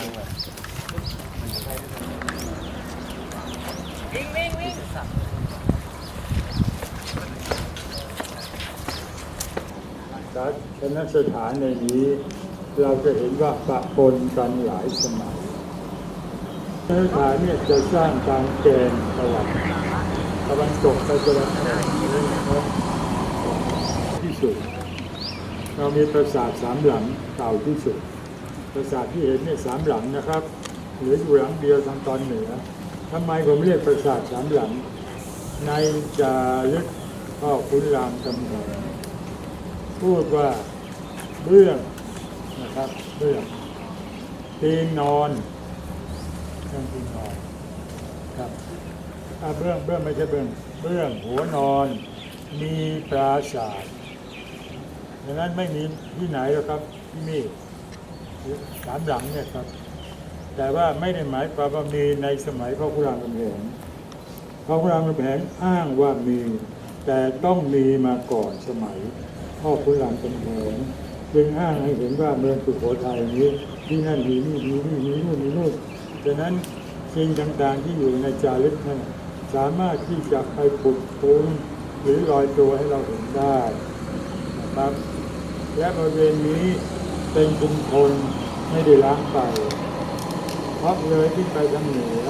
วิ่งวิ่งวิ่งชนสถานในนี้ เราจะเห็นว่าปะปนกันหลายสมัยชนสถานเนี่ยจะสร้างตามแกนตะวันตะวันตกไปตะวันออกที่สุด เรามีปราสาทสามหลังเก่าที่สุด ปราสาทที่เห็นเนี่ยสามหลังนะครับเหลืออยู่หลังเดียวทางตอนเหนือทำไมผมเรียกปราสาทสามหลัง ในจารึกพ่อคุณรามคำแหงพูดว่าเบื้องนะครับเบื้องตีนนอนเรื่องตีนนอนครับเบื้องเบื้องไม่ใช่เบื้องเบื้องหัวนอน มีปราศาสตร์ดังนั้นไม่มีที่ไหนหรอกครับที่นี่ สามหลังเนี่ยครับ แต่ว่าไม่ได้หมายความว่ามีในสมัยพระพุทธรามคำแหงพระพุทธรามคำแหงอ้างว่ามี แต่ต้องมีมาก่อนสมัยพ่อคุณรามคำแหงจึงอ้างให้เห็นว่าเมืองสุโขทัยนี้ที่นั่นมีนี่มีนี่มีนู่นมีนู่นดังนั้นสิ่งต่างๆที่อยู่ในจารึกนั้นสามารถที่จะไปปลุกฟุ้งหรือลอยตัวให้เราเห็นได้นะครับและบริเวณนี้เป็นชุมชน ไม่ได้ล้างไป เพราะเลยขึ้นไปทางเหนือ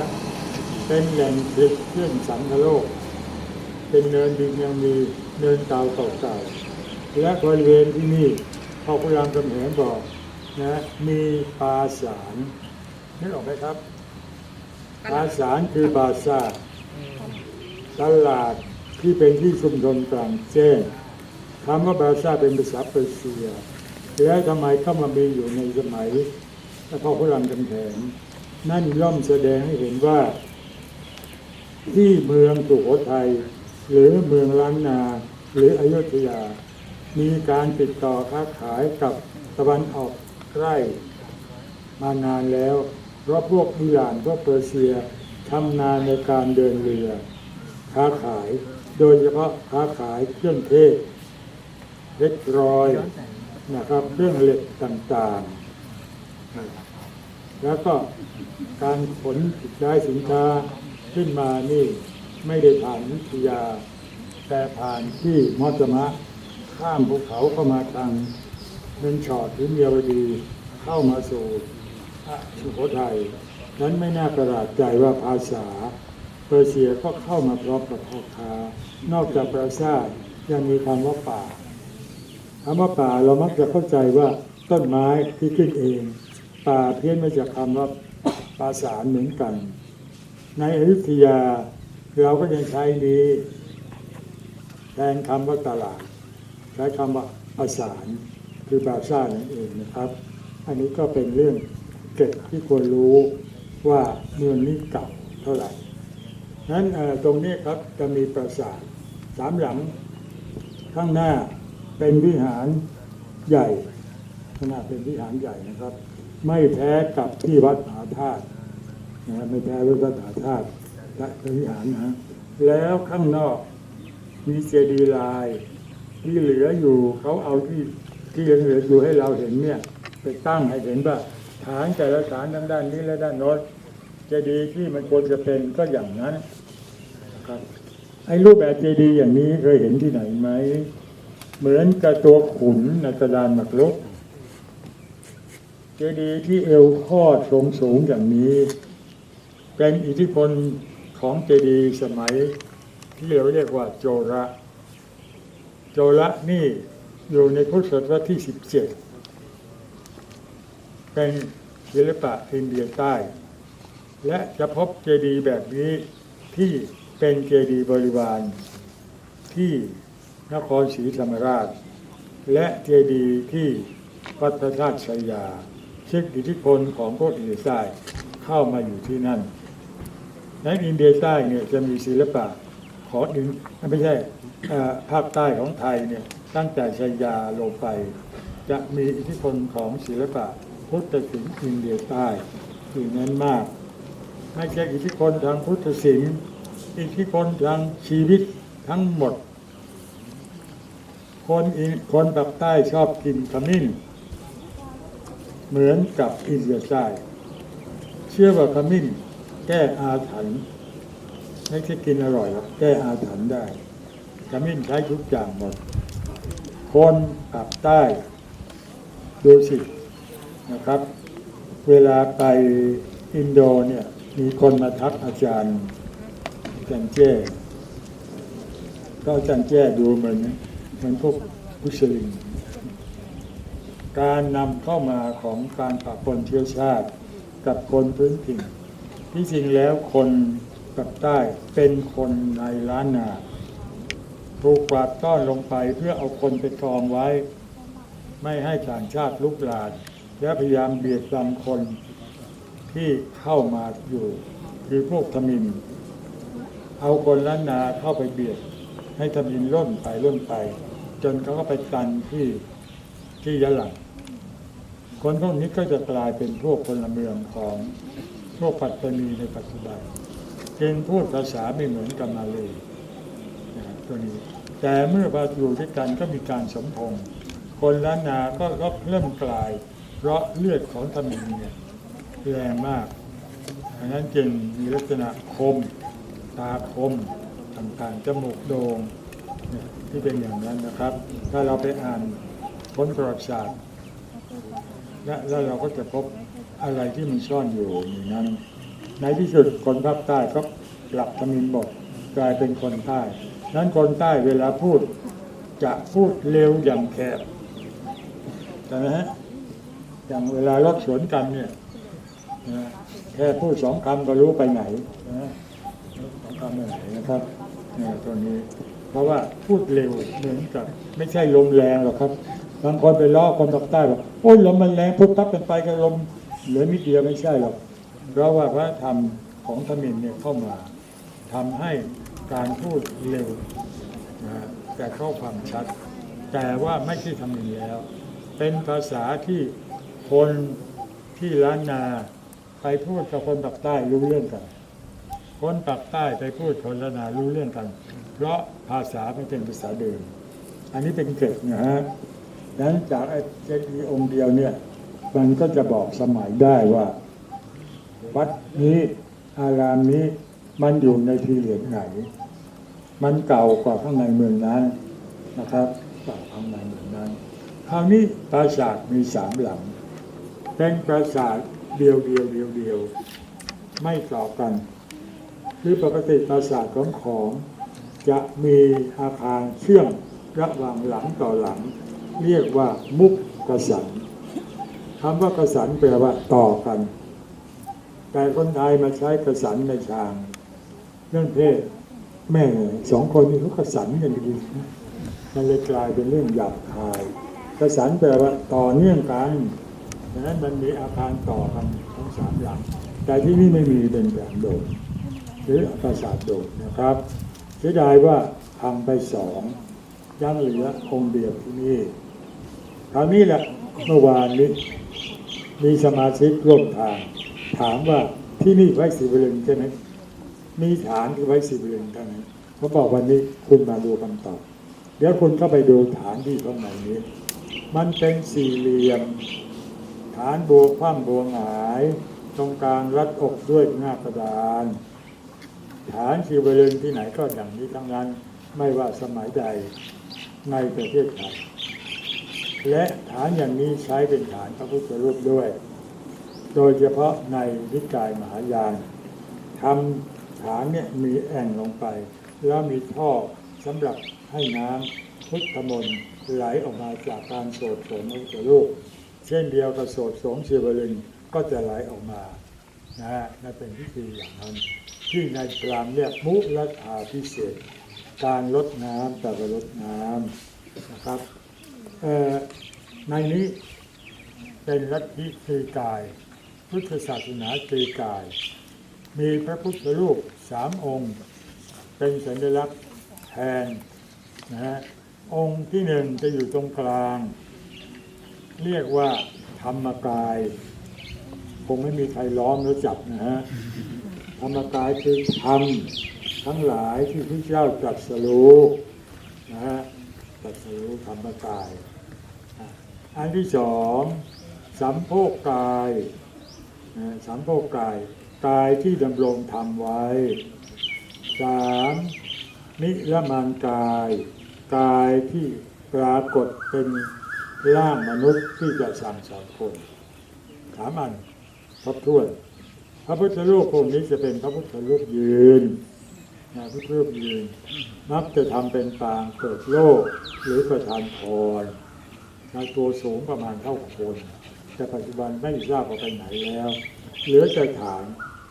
เป็นแหล่งผลิตเครื่องสังคโลก เป็นเนินดินยังมีเนินเก่าเก่าๆและบริเวณที่นี่พ่อพระรามคำแหงบอกนะมีปราสารนึกออกไหมครับปราสารคือบาซาร์ตลาดที่เป็นที่ชุมชนกลางแจ้งคำว่าบาซาร์เป็นภาษาเปอร์เซีย และทำไมเข้ามามีอยู่ในสมัยพ่อพระรามคำแหงนั่นย่อมแสดงให้เห็นว่า ที่เมืองสุโขทัยหรือเมืองล้านนา หรืออยุธยา มีการติดต่อค้าขายกับตะวันออกใกล้มานานแล้ว เพราะพวกอิหร่านพวกเปอร์เซียทำนานในการเดินเรือ ค้าขาย โดยเฉพาะค้าขายเครื่องเทศเล็กรอย นะครับเรื่องเหล็กต่างๆ แล้วก็การขนย้าสินค้าขึ้นมานี่ไม่ได้ผ่านวิทยา แต่ผ่านที่มอสมะ ข้ามภูเขาเข้ามาทางเมืองชอดหรือเมียวดีเข้ามาสู่อะสุโขทัยนั้นไม่น่าประหลาดใจว่าภาษาเปอร์เซียก็เข้ามาพร้อมกับพ่อค้านอกจากปราสาทยังมีคำว่าป่า คำว่าป่าเรามักจะเข้าใจว่าต้นไม้ที่ขึ้นเอง ป่าเพี้ยนมาจากคำว่าปราสาทเหมือนกัน ในอยุธยาเราก็ยังใช้นี้แทนคำว่าตลาด ใช้คำว่าปราสาทคือปราสานั่นเองนะครับ อันนี้ก็เป็นเรื่องเกร็ดที่ควรรู้ว่าเมืองนี้เก่าเท่าไหร่นั้นตรงนี้ครับจะมีปราสาทสามหลังข้างหน้า เป็นวิหารใหญ่ขนาดเป็นวิหารใหญ่นะครับ ไม่แพ้กับที่วัดมหาธาตุนะไม่แพ้วัดมหาธาตุและเป็นวิหารนะฮะแล้วข้างนอกมีเจดีย์ลาย ที่เหลืออยู่เขาเอาที่ที่ยังเหลืออยู่ให้เราเห็นเนี่ยไปตั้งให้เห็นว่าฐานแต่ละฐานทั้งด้านนี้และด้านโน้นเจดีย์ที่มันควรจะเป็นก็อย่างนั้นนะครับไอ้รูปแบบเจดีย์อย่างนี้เคยเห็นที่ไหนไหม เหมือนกับตัวขุนในกระดานหมากรุกเจดีย์ที่เอวคอดสูงสูงอย่างนี้ เป็นอิทธิพลของเจดีย์สมัยที่เราเรียกว่าโจระ โจระนี่อยู่ในพุทธศตวรรษที่ 17 เป็นศิลปะอินเดียใต้ และจะพบเจดีย์แบบนี้ที่เป็นเจดีย์บริวารที่ นครศรีธรรมราช และเจดีย์ที่วัดพระธาตุชัยาซึ่งอิทธิพลของพวกอินเดียใต้เข้ามาอยู่ที่นั่น ในอินเดียใต้เนี่ยจะมีศิลปะขอดึงไม่ใช่ภาคใต้ของไทยเนี่ยตั้งแต่ชัยยาลงไป จะมีอิทธิพลของศิลปะพุทธศิลป์อินเดียใต้อยู่นั้นมากไม่ใช่อิทธิพลทางพุทธศิลป์อิทธิพลทางชีวิตทั้งหมด คนอินคนปากใต้ชอบกินขมิ้น เหมือนกับอินเดียใต้เชื่อว่าขมิ้น แก้อาถรรพ์ไม่ใช่กินอร่อยหรอกแก้อาถรรพ์ได้ขมิ้นใช้ทุกอย่างหมด คนปากใต้ดูสินะครับ เวลาไปอินโดเนี่ยมีคนมาทักอาจารย์จารย์แจ้ก็จารย์แจ้ดูเหมือน มือนพวกมุสลิมการนำเข้ามาของการปะปนเชื้อชาติ กับคนพื้นถิ่นที่จริงแล้วคนกับใต้เป็นคนในล้านนาถูกกวาดต้อนลงไปเพื่อเอาคนไปกองไว้ ไม่ให้ต่างชาติลุกลานและพยายามเบียดบังคนที่เข้ามาอยู่ คือพวกทมิน เอาคนล้านนาเข้าไปเบียดให้ทมินล่นไปล่นไป จนเขาก็ไปตันที่ที่ยะหลังคนพวกนี้ก็จะกลายเป็นพวกพลเมืองของพวกปัตตานีในปัจจุบันเป็นพูดภาษาไม่เหมือนกับมาเลยนะครับตัวนี้ แต่เมื่อมาอยู่ด้วยกันก็มีการสมพงษ์คนล้านนาก็เริ่มกลาย เพราะเลือดของตามินเนี่ยแรงมากดังนั้นจึงมีลักษณะคม ตาคมต่างๆจมูกโด่งเนี่ย ที่เป็นอย่างนั้นนะครับ ถ้าเราไปอ่านพ้นประวัติศาสตร์และแล้วเราก็จะพบอะไรที่มันซ่อนอยู่ในนั้น ในที่สุดคนภาคใต้ก็กลับทมินบทกลายเป็นคนใต้ นั้นคนใต้เวลาพูดจะพูดเร็วอย่างแคบใช่ไหมฮะอย่างเวลารถสวนกันเนี่ยแค่พูดสองคำก็รู้ไปไหนนะสองคำไปไหนนะครับเนี่ยตัวนี้ เพราะว่าพูดเร็วเหมือนกับไม่ใช่ลมแรงหรอกครับบางคนไปล้อคนภาคใต้บอกโอ้ยลมมันแรงพุบพับกันไปก็ลมเหลือนิดเดียวไม่ใช่หรอกเพราะว่าพระธรรมของธมินเนี่ยเข้ามาทำให้การพูดเร็วนะฮะแต่เข้าความชัด แต่ว่าไม่ใช่ธมินแล้ว เป็นภาษาที่คนที่ล้านนาไปพูดกับคนปากใต้รู้เรื่องกัน คนปากใต้ไปพูดคนล้านนารู้เรื่องกัน เพราะภาษาไม่เป็นภาษาเดิม อันนี้เป็นเกร็ดนะฮะดังนั้นจากไอ้เจดีย์องค์เดียวเนี่ย มันก็จะบอกสมัยได้ว่า วัดนี้อารามนี้มันอยู่ในพีเหรียดไหน มันเก่ากว่าข้างในเมืองนั้นนะครับเก่าข้างในเมืองนั้น คราวนี้ปราสาทมีสามหลัง เป็นปราสาทเดียวเดียวเดียวเดียว ไม่ต่อกัน คือปกติปราสาทของของ จะมีอาคารเชื่อมระหว่างหลังต่อหลัง เรียกว่ามุกกระสันคำว่ากระสันแปลว่าต่อกัน แต่คนไทยมาใช้กระสันในทางเรื่องเพศแม่สองคนนี้เขากสันกันดีนะมันเลยกลายเป็นเรื่องหยาบคายกระสันแปลว่าต่อเนื่องกันดังนั้นมันมีอาคารต่อกันทั้งสามหลังแต่ที่นี่ไม่มีเป็นแบบโดดหรือปราสาทโดดนะครับ เสียดายว่าทำไปสองยังเหลือองค์เดียวที่นี่คราวนี้แหละเมื่อวานนี้ มีสมาชิกร่วมทาง ถามว่าที่นี่ไว้สีบลึงใช่ไหมมีฐานที่ไว้สีบลึงเท่านั้นเขาบอกวันนี้คุณมาดูคำตอบเดี๋ยวคุณก็ไปดูฐานที่ข้างในนี้ มันเป็นสี่เหลี่ยม ฐานบัวคว่ำบัวหงาย ตรงกลางรัดอกด้วยหน้ากระดาน ฐานชีวลึงที่ไหนก็อย่างนี้ทั้งนั้นไม่ว่าสมัยใดในประเทศไทยและฐานอย่างนี้ใช้เป็นฐานพระพุทธรูปด้วย โดยเฉพาะในนิกายมหายานทำฐานเนี่ยมีแอ่งลงไป แล้วมีท่อสำหรับให้น้ำพุทธมนต์ไหลออกมาจากการโสดสมพระพุทธรูปเช่นเดียวกับโสดโสมชีวลึงก็จะไหลออกมานะฮะนั่นเป็นพิธีอย่างนั้น ที่ในพรามเรียกมุลธาพิเศษ การลดน้ำแต่ว่าลดน้ำนะครับในนี้เป็นลัทธิตรีกาย พุทธศาสนาตรีกาย มีพระพุทธรูปสามองค์ เป็นสัญลักษณ์แทนนะฮะองค์ที่หนึ่งจะอยู่ตรงกลาง เรียกว่าธรรมกาย คงไม่มีใครล้อมแล้วจับนะฮะ ธรรมกายคือธรรมทั้งหลายที่พระเจ้าตรัสรู้นะฮะตรัสรู้ธรรมกาย อันที่สองสัมโพกกายนะสามโภคกาย กายที่ดำรงทำไว้สามนิรมานกาย กายที่ปรากฏเป็นร่างมนุษย์ที่จะสั่งสอนคนสามอันครบถ้วน พระพุทธรูปองค์นี้จะเป็นพระพุทธรูปยืนนะพระพุทธรูปยืนมักจะทำเป็นปางเปิดโลกหรือประทานพรนะตัวสูงประมาณเท่าคน แต่ปัจจุบันไม่ทราบว่าไปไหนแล้ว เหลือแต่ฐาน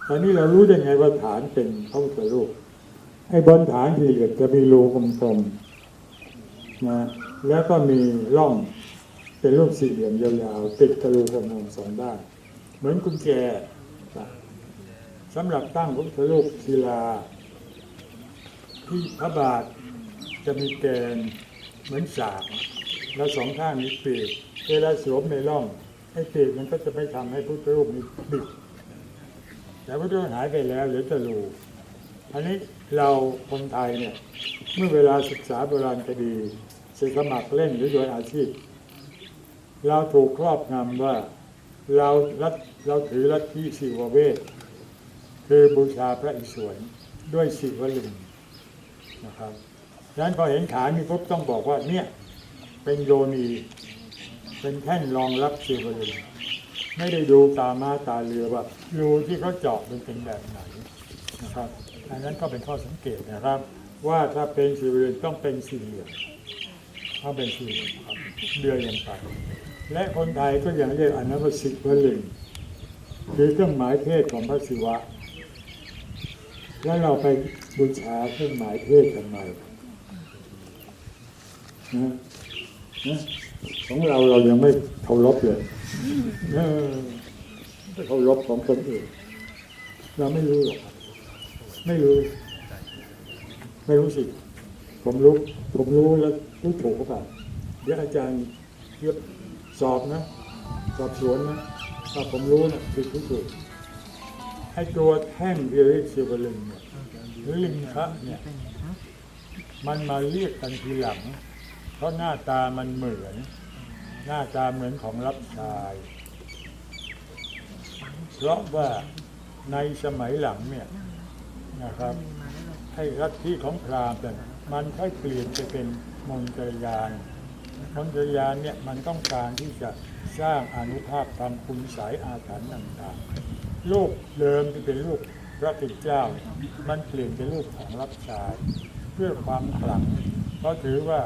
ตอนนี้เรารู้ได้ไงว่าฐานเป็นพระพุทธรูปไอ้บนฐานที่เหลือจะมีรูกลมๆนะแล้วก็มีร่องเป็นรูปสี่เหลี่ยมยาวๆติดกระดูกกระมงสองด้านเหมือนกุญแจ สำหรับตั้งพระพุทธรูปศิลา ที่พระบาทจะมีแกนเหมือนสากแล้วสองข้างมีปีกเวลาสวมในร่องไอ้ปีกมันก็จะไม่ทำให้พุทธรูปมีบิดแต่พุทธรูปหายไปแล้วเหลือแต่รูอันนี้เราคนไทยเนี่ยเมื่อเวลาศึกษาโบราณคดีศึกสมัครเล่นหรือโดยอาชีพ เราถูกครอบงำว่าเรารัฐเราถือลัทธิศิวเวท คือบูชาพระอิศวรด้วยศิวลึงนะครับดังนั้นพอเห็นฐานนี่ปุ๊บต้องบอกว่าเนี่ยเป็นโยนีเป็นแท่นรองรับศิวลึงไม่ได้ดูตามาตาเรือว่ารูที่เขาเจาะมันเป็นแบบไหนนะครับอันนั้นก็เป็นข้อสังเกตนะครับ ว่าถ้าเป็นศิวลึงต้องเป็นสี่เหลี่ยมต้องเป็นสี่เหลี่ยมครับเดือยลงไปและคนไทยก็ยังเรียกอันนั้นว่าศิวลึงคือเครื่องหมายเพศของพระศิวะ แล้วเราไปบูชาเครื่องหมายเพศทำไมนะนะของเราเรายังไม่เคารพเลยเคารพของคนอื่นเราไม่รู้หรอกไม่รู้ ไม่รู้สิ ผมรู้ ผมรู้แล้วรู้ถูกหรือเปล่าเดี๋ยวอาจารย์เรียกสอบนะ สอบสวนนะถ้าผมรู้นะผิดทุกถูก อ้ตัวแท่งเรียกศิวลึงเนี่ยหรือลิงคะเนี่ยมันมาเรียกกันทีหลัง เพราะหน้าตามันเหมือน หน้าตาเหมือนของรับชาย เพราะว่าในสมัยหลังเนี่ยนะครับให้รัฐที่ของพราหมณ์มันค่อยเปลี่ยนไปเป็นมนตรยานมนตรยานเนี่ยมันต้องการที่จะสร้างอนุภาพทำคุณสายอาถรรพ์ต่างๆ รูปเดิมที่เป็นรูปพระเป็นเจ้า มันเปลี่ยนเป็นรูปของรับชายเพื่อความขลังเพราะถือว่า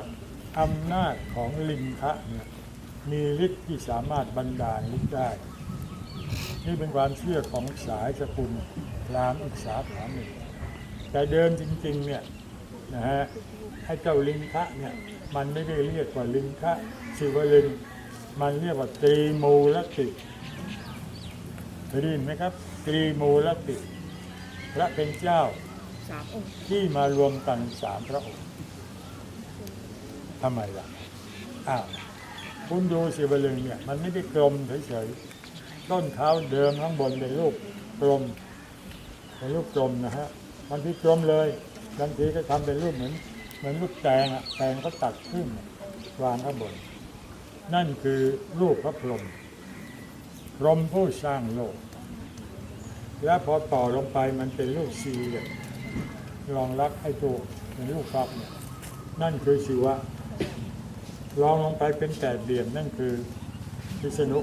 อำนาจของลิงคะเนี่ยมีฤทธิ์ที่สามารถบันดาลฤทธิ์ได้ นี่เป็นความเชื่อของสายสกุลพรามอีกสาขาหนึ่งแต่เดิมจริงๆเนี่ยนะฮะไอ้เจ้าลิงคะเนี่ยมันไม่ได้เรียกว่าลิงคะสิวลึงมันเรียกว่าตรีมูลติ เคยได้ยินไหมครับตรีมูลติพระเป็นเจ้าสามองค์ที่มารวมกันสามพระองค์ทำไมล่ะอ้าวคุณดูสิวลึงเนี่ย มันไม่ได้กลมเฉยๆต้นเท้าเดิมข้างบนเป็นรูปกลมเป็นรูปกลมนะฮะบางทีกลมเลยบางทีก็ทำเป็นรูปเหมือน เหมือนลูกแตงอะแตงก็ตัดขึ้นวางข้างบน นั่นคือรูปพระพรหม พรหมผู้สร้างโลก และพอต่อลงไปมันเป็นรูปสี่เหลี่ยมรองรับให้ตัวเป็นรูปฟักเนี่ยนั่นคือศิวะรองลงไปเป็นแปดเหลี่ยมนั่นคือพิษณุ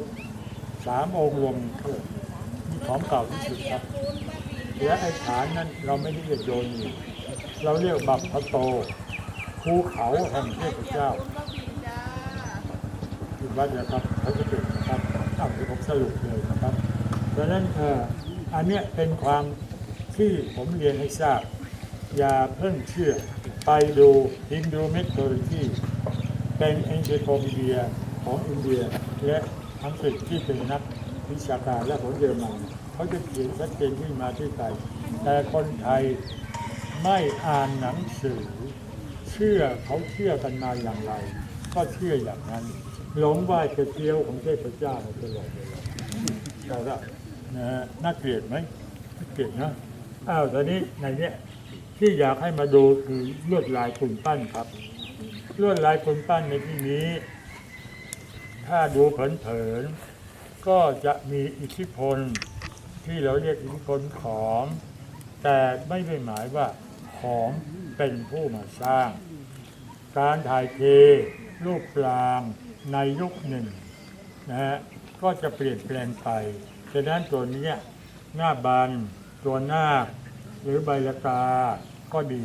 สามองค์รวมเข้านี่ของเก่าที่สุดครับและไอ้ฐานนั้นเราไม่ได้เรียกโยนีเราเรียกบัพพโตภูเขาแห่งเทพเจ้าคิดว่าเดี๋ยวครับเขาจะเป็นนะครับ อ้าวเดี๋ยวผมสรุปเลยนะครับดังนั้นอันเนี้ยเป็นความที่ผมเรียนให้ทราบ อย่าเพิ่งเชื่อไปดูฮินดูเมทโลจีเป็นเอนเซโคมีเดียของอินเดีย และอังกฤษที่เป็นนักวิชาการและของเยอรมันเขาจะเขียนชัดเจนที่มาที่ไปแต่คนไทยไม่อ่านหนังสือ เชื่อเขาเชื่อกันมาอย่างไร ก็เชื่ออย่างนั้น หลงไหว้กระเจียวของเทพเจ้ามาตลอดเวลาแต่ละนะฮะน่าเกลียดไหมน่าเกลียดนะอ้าวตอนนี้ในเนี้ยที่อยากให้มาดูคือลวดลายคุณปั้นครับลวดลายคุณปั้นในที่นี้ ถ้าดูเผินๆก็จะมีอิทธิพลที่เราเรียกอิทธิพลของ แต่ไม่ได้หมายว่าของเป็นผู้มาสร้าง การถ่ายเทรูปปราง ในยุคหนึ่งนะฮะก็จะเปลี่ยนแปลงไปฉะนั้นตัวนี้หน้าบันตัวหน้าหรือใบละกาก็ดี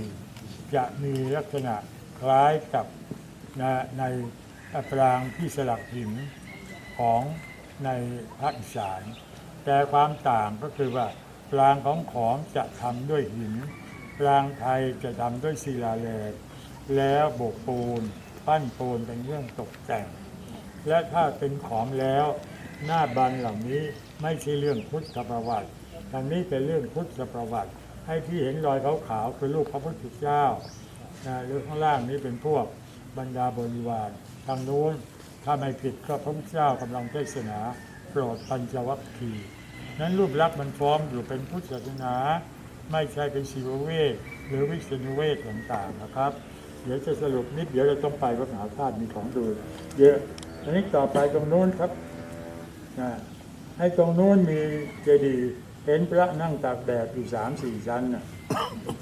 จะมีลักษณะคล้ายกับนะในปรางที่สลักหินของในภาคอีสาน แต่ความต่างก็คือว่าปรางของของจะทำด้วยหินปรางไทยจะทำด้วยศิลาแรงแล้วโบกปูน ปั้นปูนเป็นเรื่องตกแต่ง และถ้าเป็นของแล้ว หน้าบันเหล่านี้ไม่ใช่เรื่องพุทธประวัติทางนี้เป็นเรื่องพุทธประวัติ ให้ที่เห็นรอยขาวๆคือรูปพระพุทธเจ้านะหรือข้างล่างนี้เป็นพวกบรรดาบริวารทางนู้นถ้าไม่ผิดก็พระพุทธเจ้ากำลังเทศนาโปรดปัญจวัคคีย์นั้นรูปลักษณ์มันฟ้องอยู่เป็นพุทธศาสนา ไม่ใช่เป็นชีวเวทหรือวิษณุเวทต่างๆนะครับ เดี๋ยวจะสรุปนิดเดี๋ยวเราต้องไปวัดมหาธาตุมีของดูเยอะ อันนี้ต่อไปตรงโน้นครับนะให้ตรงโน้นมีเจดีย์เห็นพระนั่งตากแดดอยู่สามสี่ชั้นน่ะ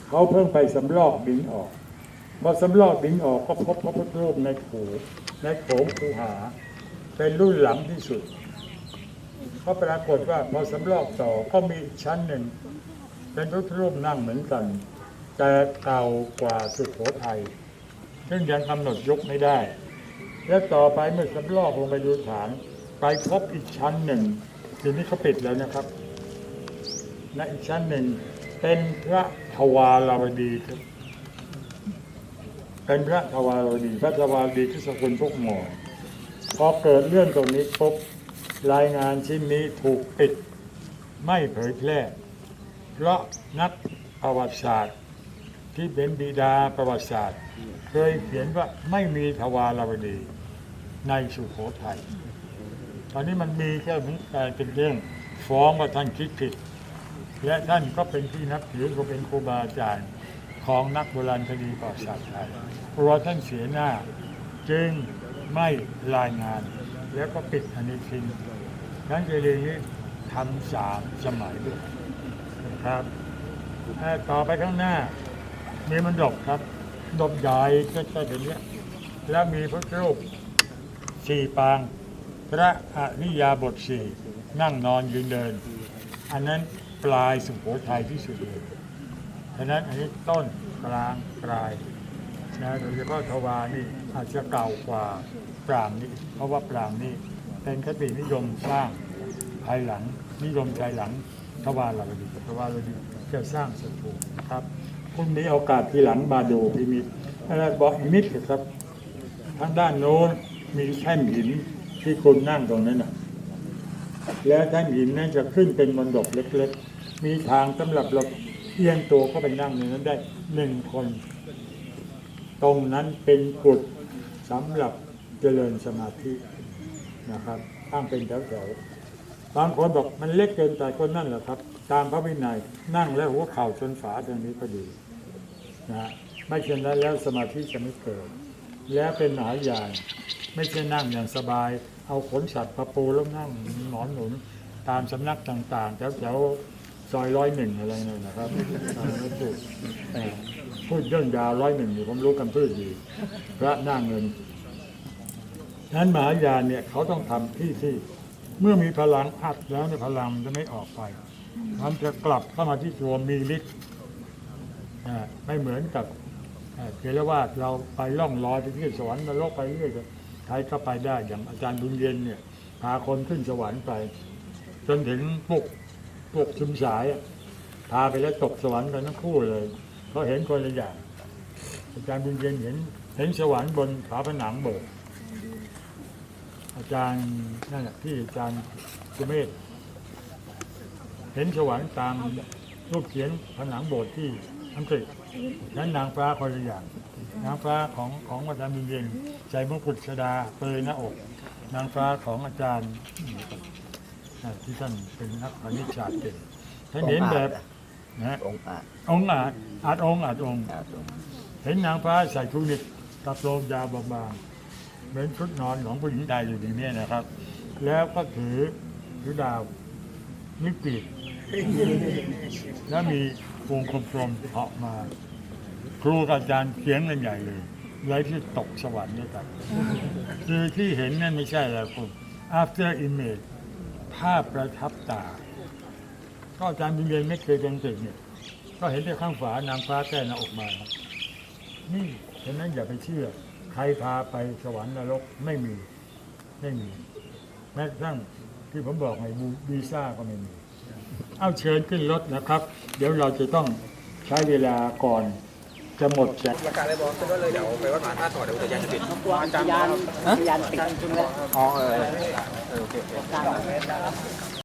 เขาเพิ่งไปสำรอกบินออกพอสำรอกบินออกก็พบพระพุทธรูปในโขในโขงคูหา เป็นรุ่นหลังที่สุดก็ปรากฏว่าพอสำรอกต่อก็มีชั้นหนึ่ง เป็นพระพุทธรูปนั่งเหมือนกัน แต่เก่ากว่าสุโขทัยซึ่งยังกำหนดยกไม่ได้ และต่อไปเมื่อสำรอกลงไปดูฐาน ไปพบอีกชั้นหนึ่งทีนี้เขาปิดแล้วนะครับและอีกชั้นหนึ่งเป็นพระทวารวดีครับเป็นพระทวารวดี พระทวารวดีที่สกุลพวกหมอพอเกิดเรื่องตรงนี้ปุ๊บรายงานชิ้นนี้ถูกปิดไม่เผยแพร่ เพราะนักประวัติศาสตร์ ที่เป็นบิดาประวัติศาสตร์ เคยเขียนว่าไม่มีทวารวดี ในสุโขทัยตอนนี้มันมีแค่นี้กลายเป็นเรื่องฟ้องว่าท่านคิดผิด และท่านก็เป็นที่นับถือก็เป็นครูบาอาจารย์ของนักโบราณคดีประวัติศาสตร์ไทยกลัวท่านเสียหน้า จึงไม่รายงาน แล้วก็ปิดอันนี้ทิ้งนั้นเจดีย์นี้ทำสามสมัยด้วยนะครับต่อไปข้างหน้า มีมันดกครับดกใหญ่ก็จะเป็นเนี้ยแล้วมีพระรูป สี่ปาง พระอริยาบทสี่นั่งนอนยืนเดิน อันนั้นปลายสุโขทัยที่สุดเลยฉะนั้นอันนี้ต้นกลางปลายนะโดยเฉพาะทวารนี่อาจจะเก่ากว่าปรางนี้ เพราะว่าปรางนี้เป็นคตินิยมสร้างภายหลังนิยมภายหลังทวารเราดีทวารเราดีจะสร้างสถูปนะครับพรุ่งนี้โอกาสทีหลังมาดูพิมิตอะไรบอกอีกนิดเถอะครับ ทางด้านโน้น มีแท่นหินที่คุณนั่งตรงนั้นนะแล้วแท่นหินนั้นจะขึ้นเป็นมนดบเล็ก ๆ มีทางสำหรับเราเอียงตัวเข้าไปนั่งในนั้นได้หนึ่งคน ตรงนั้นเป็นกุฏสำหรับเจริญสมาธินะครับตั้งเป็นแถวๆบางคนบอกมันเล็กเกินไปคนนั่นแหละครับ ตามพระวินัยนั่งแล้วหัวเข่าชนฝาตรงนี้ก็ดีนะฮะไม่เช่นนั้นแล้วสมาธิจะไม่เกิด แล้วเป็นหนายอย่าง ไม่ใช่นั่งอย่างสบาย เอาขนสัตว์ประปูแล้วนั่งหนอนหนุนตามสำนักต่างๆแถวๆซอยร้อยหนึ่งอะไรนั่นนะครับไม่ถูกพูดเรื่องยาวร้อยหนึ่งอยู่ผมรู้กันพืชดีพระหน้าเงินนั้นมหายานเนี่ยเขาต้องทำที่ที่เมื่อมีพลังอัดแล้วเนี่ยพลังจะไม่ออกไป มันจะกลับเข้ามาที่ตัวมีฤทธิ์ไม่เหมือนกับ เทรวาเราไปล่องลอยไปที่สวรรค์นรกไปเรื่อยๆใครก็ไปได้อย่างอาจารย์บุญเย็นเนี่ยพาคนขึ้นสวรรค์ไป จนถึงพวกพวกชุมสายพาไปแล้วตกสวรรค์กันทั้งคู่เลยเขาเห็นคนละอย่างอาจารย์บุญเย็นเห็นเห็นสวรรค์บนฝาผนังโบสถ์อาจารย์นั่นแหละที่อาจารย์สุเมธเห็นสวรรค์ตามรูปเขียนผนังโบสถ์ที่ อังกฤษนั้นนางฟ้าคนละอย่าง นางฟ้าของของอาจารย์บุญเย็นใจมงกุฎชดาเปยหน้าอก นางฟ้าของอาจารย์ที่ท่านเป็นนักคณิตศาเก่งท่านเห็นแบบนะองค์อาจองอาจอาจองอาจองอาจองเห็นนางฟ้าใส่ทุนิกกระโปรงยาวบางๆเหมือนชุดนอนของผู้หญิงไทยอยู่อย่างนี้นะครับ แล้วก็ถือถือดาวนิปีกแล้วมี วงกลมๆออกมา ครูกับอาจารย์เขียนกันใหญ่เลยไว้ที่ตกสวรรค์ด้วยกันคือที่เห็นนั่นไม่ใช่แล้วคุณ after image ภาพประทับตา ก็อาจารย์บินเรียนไม่เคยเป็นตึกเนี่ยก็เห็นแต่ข้างฝานางฟ้าแก้หน้าอกมา นี่ฉะนั้นอย่าไปเชื่อ ใครพาไปสวรรค์นรกไม่มี ไม่มี แม้กระทั่งที่ผมบอกไงบูวีซ่าก็ไม่มี เอาเชิญขึ้นรถนะครับ เดี๋ยวเราจะต้องใช้เวลาก่อนจะหมดแจกประกาศเลยบอกขึ้นรถเลยเดี๋ยวไปวัดมหาธาตุต่อเดี๋ยวอุทยานจะปิดกลัวพยานพยานติดอ๋อเออเออโอเคโอเคการ